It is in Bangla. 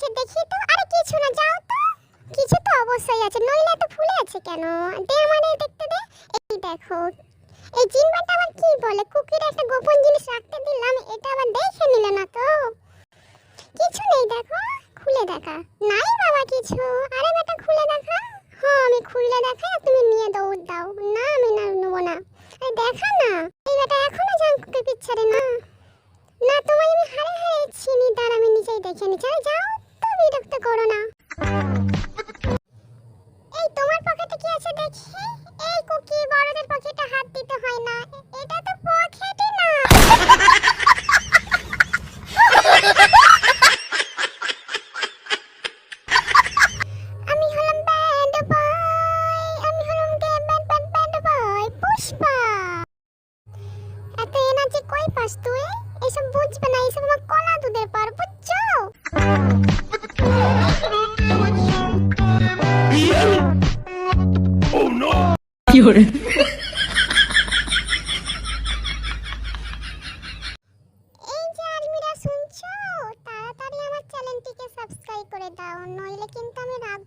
আছে দেখি তো, আরে কিছু না, যাও তো। কিছু তো অবশ্যই আছে, নইলে এত ফুলে আছে কেন? দে আমারে দেখতে দে। এই দেখো, এই জিনবাটা আবার কি বলে? কুকির একটা গোপন জিনিস রাখতে দিলাম, এটা আবার দেখে নিলে না তো। কিছু নেই, দেখো, খুলে দেখা। নাই বাবা কিছু। আরে বেটা, খুলে দেখা। হ্যাঁ আমি খুললে দেখা, তুমি নিয়ে দৌড় দাও। না, আমি না, নেব না। আরে দেখা না। এই বেটা, এখনও জাঙ্কুকে পিছারে না। না, তোমায় আমি হারে হারে চিনি তার আমি নিজেই দেখে নিচ্ছি আরে যাও। তো বিরক্ত করো না। এই তোমার পকেটে কি আছে দেখি? এই কুকি বড়দের পকেটে হাত দিতে হয় না। এটা তো পকেটই না। কই পাস তুই? এসব বুঝবে না। এসব আমার কলা দুধের পর। করে। তাড়াতাড়ি আমার সাবস্ক্রাইব করে দাও নইলে কিন্তু আমি রাগ